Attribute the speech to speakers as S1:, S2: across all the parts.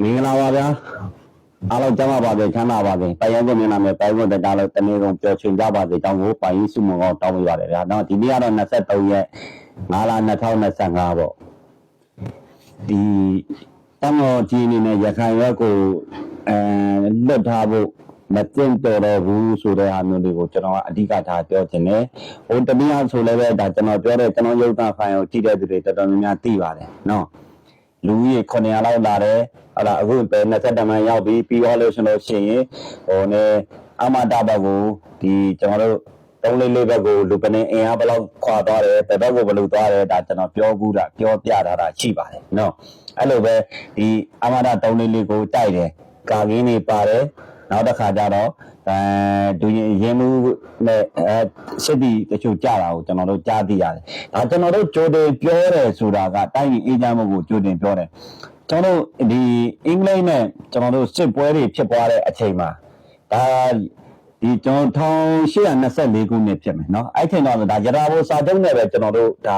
S1: မင်္ဂလာပါဗျာအားလုံးကျမ်းပါပါစေချမ်းသာပါစေပိုင်ရင်ကိုမျက်နှာမဲ့ပိုင်ကိုတရားလို့တနေ့ကုန်ပျော်ရွှင်ကြပါစေတောင်းကိုပိုင်ရင်စုမကောင်းတောင်းပေးပါတယ်ဗျာနော်ဒီနေ့ကတော့23ရက်5လ2025ပေါ့ဒီတမောကြီးအနေနဲ့ရခိုင်ရက်ကိုအဲလွတ်ထားဖို့မတင်တော်တော့ဘူးဆိုတဲ့အားမျိုးတွေကိုကျွန်တော်ကအဓိကထားပြောချင်တယ်ဟိုတနည်းအားဆိုလည်းပဲဒါကျွန်တော်ပြောတဲ့ကျွန်တော်ရုပ်သံဖိုင်ကိုကြည့်တဲ့သူတွေတော်တော်များများသိပါတယ်နော် လူကြီး900လောက်လာတယ်ဟာလာအခုပဲ20တမန်ရောက်ပြီးပြီးတော့လို့ရှင်လို့ရှိရင်ဟိုねအမတာဘက်ကိုဒီကျွန်တော်တို့တုံးလေးလေးဘက်ကိုလူပနေအင်အားဘယ်လောက်ခွာသွားတယ်ဘယ်ဘက်ကိုဘယ်လိုသွားတယ်ဒါကျွန်တော်ပြောဘူးတာပြောပြထားတာရှိပါတယ်နော်အဲ့လိုပဲဒီအမတာတုံးလေးလေးကိုတိုက်တယ်ကာကင်းနေပါတယ်နောက်တစ်ခါကျတော့ အဲဒူရင်ရင်မှုနဲ့အဲစစ်တီတချို့ကြတာကိုကျွန်တော်တို့ကြားသိရတယ်ဒါကျွန်တော်တို့ကြိုတင်ပြောတယ်ဆိုတာကတိုင်းပြည်အေးချမ်းမှုကိုကြိုတင်ပြောတယ် ကျွန်တော်တို့ဒီအင်္ဂလိပ်နဲ့ကျွန်တော်တို့စစ်ပွဲတွေဖြစ်ပွားတဲ့အချိန်မှာဒါဒီကျွန်တော်1824ခုနှစ်ဖြစ်မယ်เนาะအဲ့ချိန်တော့ဒါရတာဘိုစာချုပ်နဲ့ပဲကျွန်တော်တို့ဒါ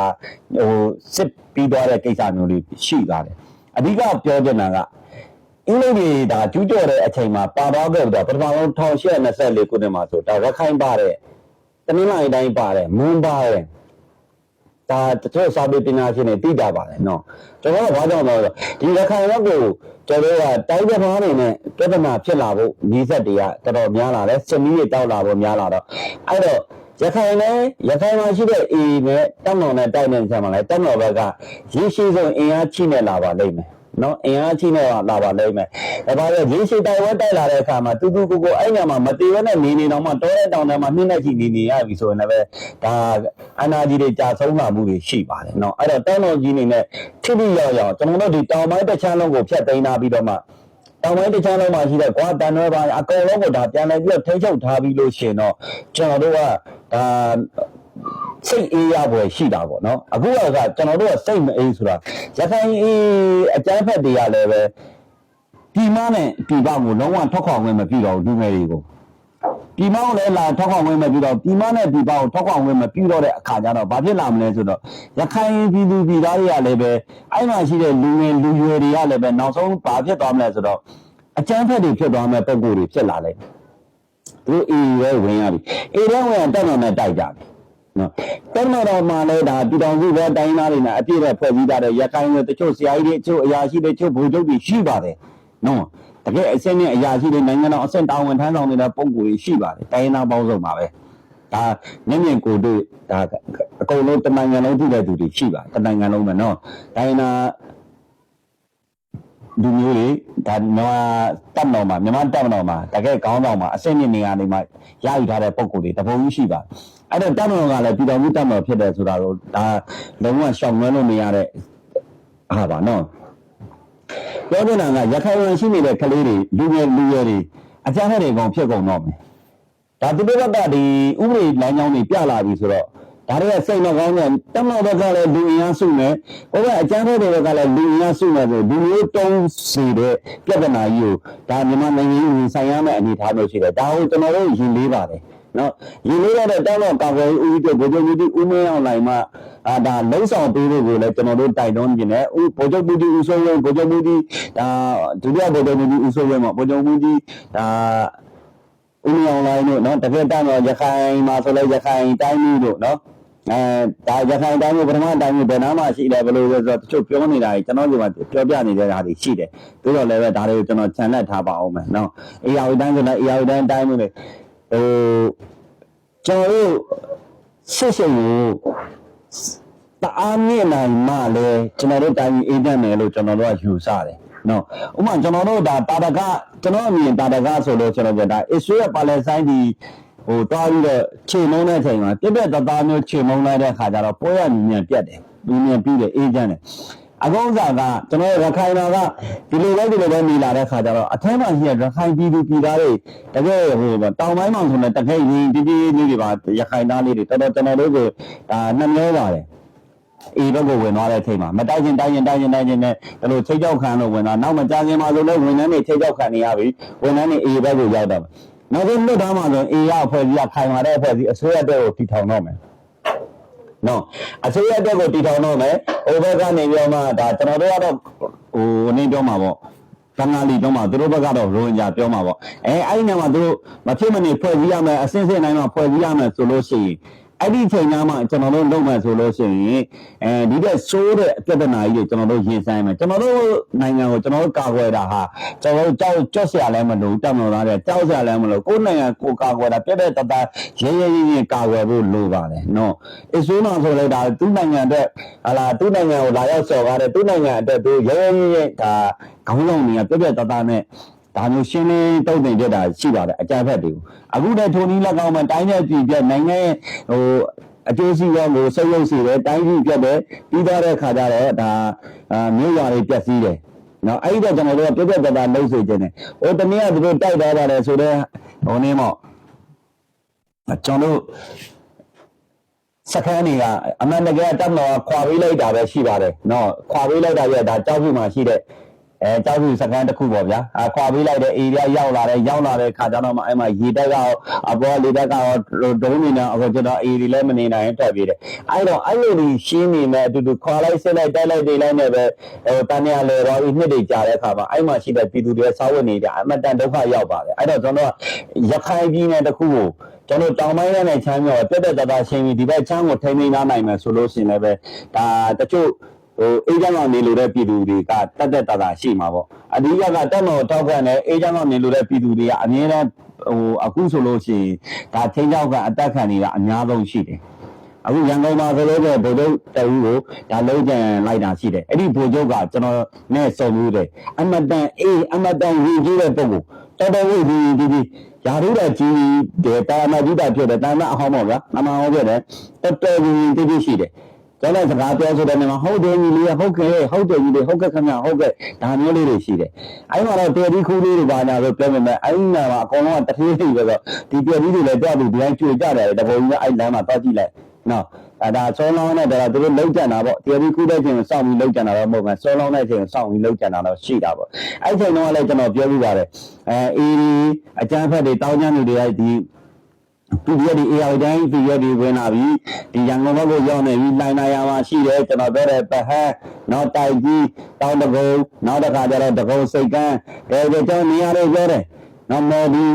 S1: ဟိုစစ်ပြီးသွားတဲ့ကိစ္စမျိုးတွေရှိပါတယ်အဓိကပြောချင်တာက အင်္ဂလိပ်တွေဒါကျူးကျော်တဲ့အချိန်မှာပါသွားခဲ့တော့ပထမဆုံး1824ခုနှစ်မှာဆိုဒါရခိုင်ပါတဲ့တနင်္လာရီတိုင်းပါတယ်မွန်းပါတယ်ဒါတချို့စာပေပညာရှင်တွေသိကြပါတယ်နော်ကျွန်တော်ကဘာကြောင့်လဲဆိုတော့ဒီရခိုင်ဘက်ကိုကျွန်တော်ကတိုင်းပြည်သားတွေနဲ့ပြဿနာဖြစ်လာဖို့ညီဆက်တွေကတော်တော်များလာတယ်စမီးတွေတောက်လာဖို့များလာတော့အဲ့တော့ရခိုင်နဲ့ရခိုင်မှာရှိတဲ့ A နဲ့တက်မော်နဲ့တိုက်နေကြမှာလဲတက်မော်ဘက်ကရင်းရှိဆုံးအင်အားချိနဲ့လာပါလိမ့်မယ် နော်အင်အားချိနဲ့လာပါလိမ့်မယ်ဒါပါလေရင်းရှိတိုင်ဝဲတိုက်လာတဲ့အခါမှာတူတူကိုကိုအဲ့ညမှာမတေဝဲနဲ့နေနေတော့မှတောတဲ့တောင်ထဲမှာနှင်းနဲ့ချီနေနေရပြီဆိုရင်လည်းဒါအနာကြီးတွေကြာဆုံးလာမှုတွေရှိပါတယ်နော်အဲ့တော့တောင်းတော်ကြီးနေနဲ့ထိထိရောက်ရောက်ကျွန်တော်တို့ဒီတောင်ပိုင်းတစ်ချမ်းလုံးကိုဖျက်သိမ်းထားပြီးတော့မှတောင်ပိုင်းတစ်ချမ်းလုံးမှာရှိတဲ့ကွာတန်ရွယ်ပိုင်းအကုန်လုံးကိုဒါပြန်လဲပြီးတော့ထိန်းချုပ်ထားပြီးလို့ရှင်တော့ကျွန်တော်တို့ကဒါ စိတ်အေးရပွဲရှိတာပေါ့နော်အခုကကျွန်တော်တို့ကစိတ်မအေးဆိုတာရခိုင်အေးအကြမ်းဖက်တွေကလည်းပဲဒီမနဲ့ဒီပေါက်ကိုလုံးဝထွက်ခွာဝင်မပြတော့ဘူးလူငယ်တွေကိုဒီမောင်းလည်းလာထောက်ခွင့်ဝင်မပြီးတော့ဒီမနဲ့ဒီပေါက်ကိုထောက်ခွင့်ဝင်မပြီးတော့တဲ့အခါကျတော့ဘာဖြစ်လာမလဲဆိုတော့ရခိုင်ပြည်သူပြည်သားတွေကလည်းပဲအဲ့မှာရှိတဲ့လူငယ်လူရွယ်တွေကလည်းပဲနောက်ဆုံးဘာဖြစ်သွားမလဲဆိုတော့အကျန်းဖက်တွေဖြစ်သွားမဲ့ပုံကိုယ်တွေဖြစ်လာလိမ့်မယ်သူတို့အေးရဲဝင်ရပြီအေးရဲဝင်ရတက်တော်နဲ့တိုက်ကြပြီနော် တက်တော်တော်မှလည်းဒါပြည်တော်စုဘောတိုင်းသားတွေနဲ့အပြည့်နဲ့ဖွဲ့စည်းထားတဲ့ရခိုင်တွေတချို့ဆရာကြီးတွေတချို့အရာရှိတွေတချို့ဗိုလ်ချုပ်တွေရှိပါတယ်နော်တကယ်အစင်းနဲ့အရာရှိတွေနိုင်ငံတော်အဆင့်တာဝန်ထမ်းဆောင်နေတဲ့ပုံကိုယ်တွေရှိပါတယ်တိုင်းသားပေါင်းစုံပါပဲဒါမျက်မြင်ကိုယ်တွေ့ဒါအကုန်လုံးတနိုင်ငံလုံးကြည့်တဲ့သူတွေရှိပါတယ်တနိုင်ငံလုံးပဲနော်တိုင်းသား လူမျိုးတွေဒါမြန်မာတပ်မတော်မှာမြန်မာတပ်မတော်မှာတကယ်ခေါင်းဆောင်မှာအစင်းမြင့်နေရာတွေမှာရယူထားတဲ့ပုံကိုယ်တွေတပုံကြီးရှိပါတယ်အဲ့တော့တပ်မတော်ကလည်းပြည်တော်မှုတပ်မတော်ဖြစ်တယ်ဆိုတာတော့ဒါလုံးဝရှောင်လွှဲလို့မရတဲ့ဟာပါနော်ပြောနေတာကရခိုင်ဝင်ရှိနေတဲ့ကလေးတွေလူငယ်လူရွယ်တွေအကြမ်းဖက်တွေကောင်ဖြစ်ကုန်တော့မယ်ဒါသူတို့ဘက်ကဒီဥပဒေလမ်းကြောင်းတွေပြလာပြီဆိုတော့ ဒါတွေကစိတ်မကောင်းတဲ့တမန်တော်ဘက်ကလည်းလူအင်အားစုမယ်ဟိုကအကြမ်းဖက်တွေဘက်ကလည်းလူအင်အားစုမယ်ဆိုလူမျိုးတုံးစီတဲ့ပြဿနာကြီးကိုဒါမြန်မာနိုင်ငံကြီးဝင်ဆိုင်ရမယ့်အနေအထားမျိုးရှိတယ်ဒါကိုကျွန်တော်တို့ရင်လေးပါတယ်နော်ရင်လေးရတဲ့တောင်းတော့ကာကွယ်ဦးကြီးတို့ဗိုလ်ချုပ်ကြီးဦးမင်းအောင်နိုင်မှအာဒါလုံးဆောင်ပေးဖို့ကိုလည်းကျွန်တော်တို့တိုက်တွန်းနေတယ်ဦးဗိုလ်ချုပ်ကြီးဦးစိုးဝင်းဗိုလ်ချုပ်ကြီးဒါဒုတိယဗိုလ်ချုပ်ကြီးဦးစိုးဝင်းမှာဗိုလ်ချုပ်ကြီးဒါဦးမင်းအောင်နိုင်တို့နော်တကယ်တမ်းတော့ရခိုင်မှာဆိုလဲရခိုင်တိုင်းမျိုးတို့နော် အဲဒါရခိုင်တိုင်းမျိုးပထမတိုင်းမျိုးဘယ်နားမှာရှိတယ်ဘယ်လိုလဲဆိုတော့တချို့ပြောနေတာကြီးကျွန်တော်ဒီမှာပြောပြနေတဲ့ဟာတွေရှိတယ်သို့တော်လည်းပဲဒါတွေကိုကျွန်တော်ခြံလက်ထားပါအောင်မယ်နော်အေယာဝီတိုင်းဆိုလည်းအေယာဝီတိုင်းတိုင်းမျိုးလေဟိုကျွန်တော်တို့ဆက်ဆက်ကိုတအားမြင့်နိုင်မှလည်းကျွန်တော်တို့တိုင်းအေးတတ်မယ်လို့ကျွန်တော်တို့ကယူဆတယ်နော်ဥပမာကျွန်တော်တို့ဒါတာတကကျွန်တော်အမြင်တာတကဆိုလို့ကျွန်တော်ကဒါအစ္စရေးပါလက်စတိုင်းဒီ ဟိုတွားပြီးတော့ခြေမုံတဲ့အချိန်မှာပြက်ပြက်တသားမျိုးခြေမုံလိုက်တဲ့ခါကျတော့ပွဲရမြင်မြန်ပြတ်တယ်မြင်မြန်ပြီးတယ်အေးချမ်းတယ်အကုန်းစားကကျွန်တော်ရခိုင်တော်ကဒီလိုပဲဒီလိုပဲနေလာတဲ့ခါကျတော့အထက်မှာရှိတဲ့ရခိုင်ပြည်သူပြည်သားတွေတကယ်ဟိုတောင်ပိုင်းမှာဆိုတော့တကယ်ရင်တည်တည်လေးတွေပါရခိုင်သားလေးတွေတော်တော်ကျွန်တော်တို့ကဒါနှမျောပါတယ်အေဘက်ကိုဝင်သွားတဲ့အချိန်မှာမတိုက်ရင်တိုက်ရင်တိုက်ရင်တိုက်ရင်နဲ့ဒါလိုချိတ်ကြောက်ခံလို့ဝင်သွားနောက်မကြခင်မှာဆိုလည်းဝန်ထမ်းတွေချိတ်ကြောက်ခံနေရပြီဝန်ထမ်းတွေအေဘက်ကိုရောက်တော့မယ် နောက်ဆုံးလွတ်သားမှာဆိုအေရအဖွဲ့ကြီးကခိုင်မာတဲ့အဖွဲ့ကြီးအစိုးရတဲ့ကိုထီထောင်တော့မယ်နော်အစိုးရတက်ကိုတည်ထောင်တော့မယ်ဟိုဘက်ကနေပြောမှဒါကျွန်တော်တို့ကတော့ဟိုနေပြောမှာပေါ့ဘင်္ဂါလီပြောမှာသူတို့ဘက်ကတော့ရိုဟင်ဂျာပြောမှာပေါ့အဲအဲ့ဒီနေရာမှာသူတို့မဖြစ်မနေဖွဲ့စည်းရမယ်အစင်းစင်းတိုင်းမှာဖွဲ့စည်းရမယ်ဆိုလို့ရှိရင် အဲ့ဒီချိန်သားမှာကျွန်တော်တို့လုပ်မယ်ဆိုလို့ရှိရင်အဲဒီတဲ့ဆိုးတဲ့ပြဿနာကြီးတွေကျွန်တော်တို့ရင်ဆိုင်မယ်ကျွန်တော်တို့နိုင်ငံကိုကျွန်တော်တို့ကာကွယ်တာဟာကျွန်တော်တို့ကြောက်ကြောက်စရာလည်းမလိုတက်မလို့သားတဲ့ကြောက်စရာလည်းမလိုကိုယ်နိုင်ငံကိုကာကွယ်တာပြည့်တဲ့တတရဲရဲရဲရဲကာကွယ်ဖို့လိုပါတယ်နော်အစ္စရေးမှာဆိုလဲဒါသူ့နိုင်ငံအတွက်ဟာလာသူ့နိုင်ငံကိုလာရောက်စော်ကားတယ်သူ့နိုင်ငံအတွက်သူရဲရဲရဲရဲဒါခေါင်းဆောင်တွေကပြည့်ပြည့်တတနဲ့ ဒါမျိုးရှင်းလင်းတုံ့ပြန်ပြတာရှိပါတယ်အကြမ်းဖက်တွေကိုအခုတည်းထိုနည်း၎င်းမှာတိုင်းနဲ့ပြည်ပြနိုင်ငံရဲ့ဟိုအကျိုးစီးပွားကိုစိတ်ရုပ်စီတယ်တိုင်းပြည်ပြတ်တယ်ပြီးသွားတဲ့ခါကျတော့ဒါအာမြို့ရွာတွေပြက်စီးတယ်နော်အဲ့ဒီတော့ကျွန်တော်တို့ကပြက်ပြက်တတလှုပ်စေခြင်းတယ်ဟိုတနည်းကသူတို့တိုက်သွားပါတယ်ဆိုတော့ဟိုနေမော့ကျွန်တော်တို့စခန်းတွေကအမှန်တကယ်တက်တော့ခွာပေးလိုက်တာပဲရှိပါတယ်နော်ခွာပေးလိုက်တာရဲ့ဒါကြောက်ဖို့မှရှိတဲ့ အဲကြောက်ဖို့စခန်းတစ်ခုပေါ့ဗျာအခွာပေးလိုက်တဲ့ area ရောက်လာတယ်ရောက်လာတဲ့ခါကျတော့မှအဲ့မှာရေတက်ကအပေါ်လေတက်ကတော့ဒုံးနေတော့အခုကျွန်တော် area လည်းမနေနိုင်တက်ပြေးတယ်အဲ့တော့အဲ့လိုကြီးရှင်းနေမဲ့အတူတူခွာလိုက်ဆက်လိုက်တိုက်လိုက်တိလိုက်နဲ့ပဲဟိုတန်ရလေတော့ဤနှစ်တွေကြာတဲ့ခါမှာအဲ့မှာရှိတဲ့ပြည်သူတွေစာဝတ်နေကြအမတန်ဒုက္ခရောက်ပါတယ်အဲ့တော့ကျွန်တော်ကရခိုင်ပြည်နယ်တစ်ခုကိုကျွန်တော်တောင်ပိုင်းနဲ့ချမ်းမြော်ပြတ်တဲ့တတာရှင်းပြီးဒီဘက်ချမ်းကိုထိမ့်သိမ်းထားနိုင်မယ်ဆိုလို့ရှိရင်လည်းပဲဒါတချို့ ဟိုအေးချမ်းကနေလို့တဲ့ပြည်သူတွေကတတ်တဲ့တတာရှိမှာပေါ့အဓိကကတက်မော်ထောက်ခံတဲ့အေးချမ်းကနေလို့တဲ့ပြည်သူတွေကအမြဲတမ်းဟိုအခုဆိုလို့ရှိရင်ဒါချင်းချောက်ကအတက်ခံတွေကအများဆုံးရှိတယ်အခုရန်ကုန်မှာဆိုလို့ပဲဗိုလ်ချုပ်တအူးကိုဒါလုံးကျန်လိုက်တာရှိတယ်အဲ့ဒီဗိုလ်ချုပ်ကကျွန်တော်နဲ့စုံလို့တယ်အမတန်အေးအမတန်ဝင်ကြီးတဲ့ပုံကိုတော်တော်ဝိဒီဒီဒီယာရုတော်ကြီးတဲ့တာမကြီးတာဖြစ်တယ်တာမအဟောင်းပေါ့ဗျာအမဟောင်းဖြစ်တယ်တော်တော်ဝင်တိတိရှိတယ် ကျွန်တော်စကားပြောဆိုတဲ့နေမှာဟုတ်တယ်ညီလေးဟုတ်ကဲ့ဟုတ်တယ်ညီလေးဟုတ်ကဲ့ခင်ဗျဟုတ်ကဲ့ဒါမျိုးလေးတွေရှိတယ်အဲ့မှာတော့တယ်ဒီခူးလေးတွေပါညာဆိုပြောမိမယ်အဲ့ဒီမှာအကောင်လုံးကတထေးတွေပဲဆိုဒီတယ်ဒီတွေလည်းတွားပြီးဒီတိုင်းကျွေကြတယ်တပုံကြီးကအဲ့လမ်းမှာတွားကြည့်လိုက်နော်အဲဒါဆောင်းလောင်းနဲ့ဒါသူတို့လောက်ကြံတာပေါ့တယ်ဒီခူးတဲ့ချိန်စောင့်ပြီးလောက်ကြံတာတော့မဟုတ်ဘူးဆောင်းလောင်းတဲ့ချိန်စောင့်ပြီးလောက်ကြံတာတော့ရှိတာပေါ့အဲ့ချိန်တော့လည်းကျွန်တော်ပြောပြပါတယ်အဲအေးအကျန်းဖက်တွေတောင်းကျမ်းတွေတွေကဒီ သူရဒီ AI တိုင်းသူရဒီဝင်လာပြီဒီရန်ကုန်ဘက်ကိုရောက်နေပြီလိုင်းနာရမှာရှိတယ်ကျွန်တော်ပြောတဲ့ပဟန်းနောက်တိုက်ကြီးတောင်းတကုံနောက်တစ်ခါကျတော့တကုံစိတ်ကန်းဒါကြောင့်နေရာတွေပြောတယ်နောက်မော်ဒီ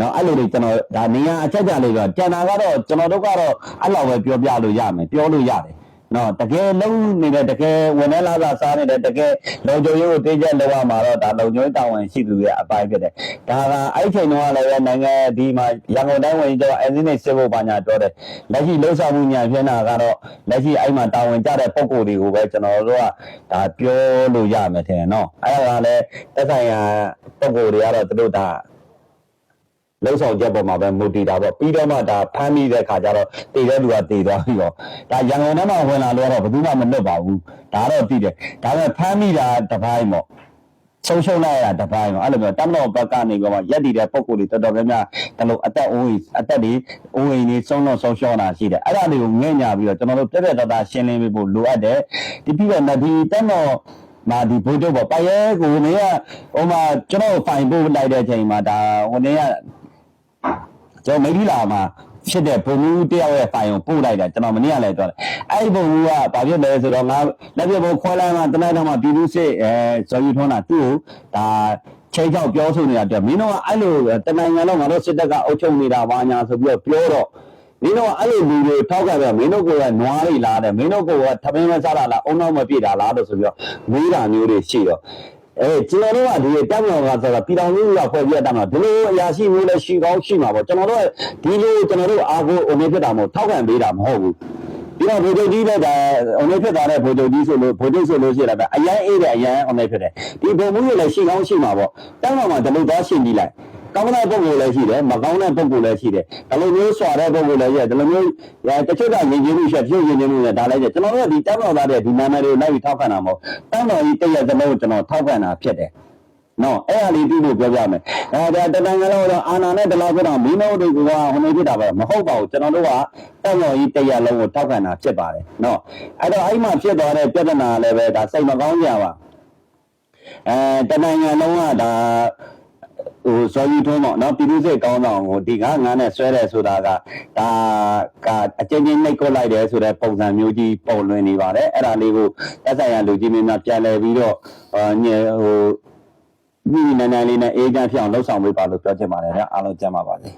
S1: နော်အဲ့လိုတွေကျွန်တော်ဒါနေရာအချက်ကြလေးပြောကျန်တာကတော့ကျွန်တော်တို့ကတော့အဲ့လောက်ပဲပြောပြလို့ရမယ်ပြောလို့ရတယ် နော်တကယ်လုံးနေတဲ့တကယ်ဝင်နေလာတာစားနေတဲ့တကယ်လုံခြုံရေးကိုတင်းကျပ်လောက်ရမှာတော့ဒါလုံခြုံရေးတာဝန်ရှိသူရဲ့အပိုင်းဖြစ်တယ်ဒါကအဲ့ချိန်တော့လည်းနိုင်ငံဒီမှာရန်ကုန်တိုင်းဝင်ကျော်အင်းစင်းနေစစ်ဖို့ပါညာပြောတယ်လက်ရှိလှုပ်ဆောင်မှုညာဖြစ်တာကတော့လက်ရှိအဲ့မှာတာဝန်ကျတဲ့ပုံကိုယ်တွေကိုပဲကျွန်တော်တို့ကဒါပြောလို့ရမယ်ထင်တယ်နော်အဲ့ဒါကလည်းသက်ဆိုင်ရာပုံကိုယ်တွေကတော့သူတို့ဒါ လုံးဆောင်ချက်ပေါ်မှာပဲမူတည်တာပေါ့ပြီးတော့မှဒါဖမ်းမိတဲ့ခါကျတော့တည်တဲ့လူကတည်သွားပြီးတော့ဒါရန်ကုန်ထဲမှာဝင်လာလို့တော့ဘယ်သူမှမလွတ်ပါဘူးဒါတော့တည်တယ်ဒါပေမဲ့ဖမ်းမိတာတစ်ပိုင်းပေါ့ဆုံးရှုံးလိုက်ရတာတစ်ပိုင်းပေါ့အဲ့လိုမျိုးတမတော်ဘက်ကနေကမှရက်တည်တဲ့ပုံကိုယ်တွေတော်တော်များများတလို့အသက်အိုးကြီးအသက်တွေအိုးအိမ်တွေဆုံးတော့ဆုံးရှုံးတာရှိတယ်အဲ့ဒါတွေကိုငဲ့ညာပြီးတော့ကျွန်တော်တို့ပြည့်ပြည့်တသားရှင်းလင်းပေးဖို့လိုအပ်တယ်ဒီပြီးတော့ဒီတမတော်မာဒီဘုဒ္ဓဘောပရဲကိုနေကဟိုမှာကျွန်တော်ဖိုင်ပို့လိုက်တဲ့အချိန်မှာဒါဟိုနေက ကျွန်တော်မိထီလာမှာဖြစ်တဲ့ဘုံမှုတယောက်ရဲ့ဖိုင်ကိုပို့လိုက်တာကျွန်တော်မနေ့ကလည်းပြောတယ်အဲ့ဒီဘုံမှုကဘာဖြစ်လဲဆိုတော့ငါလက်ပြဘုံခွဲလိုက်မှတနေ့တော့မှပြည်သူစစ်အဲဇော်ယူထွန်းတာသူ့ကိုဒါချိန်ချောက်ပြောဆိုနေတာတဲ့မင်းတို့ကအဲ့လိုတနိုင်ငံလုံးငါတို့စစ်တပ်ကအုပ်ချုပ်နေတာပါညာဆိုပြီးတော့ပြောတော့မင်းတို့ကအဲ့လိုလူတွေထောက်ကြတယ်မင်းတို့ကနွားတွေလားတဲ့မင်းတို့ကထမင်းမစားတာလားအုံနောက်မပြည့်တာလားလို့ဆိုပြီးတော့မေးတာမျိုးတွေရှိတော့ အဲကျွန်တော်တို့ကဒီတက်မတော်ကဆိုတော့ပြည်တော်စုကဖွဲ့ပြတက်မှာဒီလိုအရာရှိမျိုးလည်းရှိကောင်းရှိမှာပေါ့ကျွန်တော်တို့ဒီလိုကျွန်တော်တို့အာကိုအုံနေဖြစ်တာမဟုတ်ထောက်ခံပေးတာမဟုတ်ဘူးဒီတော့ဗိုလ်ချုပ်ကြီးလည်းဒါအုံနေဖြစ်တာတဲ့ဗိုလ်ချုပ်ကြီးဆိုလို့ဗိုလ်ချုပ်ဆိုလို့ရှိရတာအရန်အေးတယ်အရန်အုံနေဖြစ်တယ်ဒီဘုံမှုတွေလည်းရှိကောင်းရှိမှာပေါ့တက်မှာမှာဒီလိုသွားရှင်းကြည့်လိုက် ကောင်းတဲ့ပုံကိုလည်းရှိတယ်မကောင်းတဲ့ပုံကိုလည်းရှိတယ်ဒါလိုမျိုးစွာတဲ့ပုံကိုလည်းရတယ်ဒါလိုမျိုးတချို့ကယဉ်ကျေးမှုရှိဖြည့်ယဉ်ကျေးမှုနဲ့ဒါလည်းကျွန်တော်တို့ကဒီတက်တော်သားတဲ့ဒီနာမည်တွေကိုလိုက်ပြီးထောက်ခံတာမဟုတ်တက်တော်ကြီးတရက်သလုံးကျွန်တော်ထောက်ခံတာဖြစ်တယ်နော်အဲ့အလေးတူလို့ပြောပြမယ်အဲဒါတတန်ကလေးတော့အာနာနဲ့တလောက်ကတော့မင်းတို့တွေကဟိုနေဖြစ်တာပဲမဟုတ်ပါဘူးကျွန်တော်တို့ကတက်တော်ကြီးတရက်လုံးကိုထောက်ခံတာဖြစ်ပါတယ်နော်အဲ့တော့အဲ့မှာဖြစ်သွားတဲ့ပြဿနာလည်းပဲဒါစိတ်မကောင်းကြပါအဲတနိုင်ငံလုံးကဒါ ဟိုစော်ယူထုံးပေါ့နော်ပြည်သူ့စစ်ကောင်းဆောင်ကိုဒီကငါးနဲ့ဆွဲတယ်ဆိုတာကဒါကအချင်းချင်းနှိတ်ကွက်လိုက်တယ်ဆိုတဲ့ပုံစံမျိုးကြီးပုံလွင်နေပါတယ်အဲ့ဒါလေးကိုသက်ဆိုင်ရာလူကြီးမင်းများပြန်လည်ပြီးတော့အာညဟိုညီညီနန်းနန်းလေးနဲ့အေးချမ်းဖြစ်အောင်လှုပ်ဆောင်ပေးပါလို့ပြောချင်ပါတယ်ဗျအားလုံးကြမ်းပါပါစေ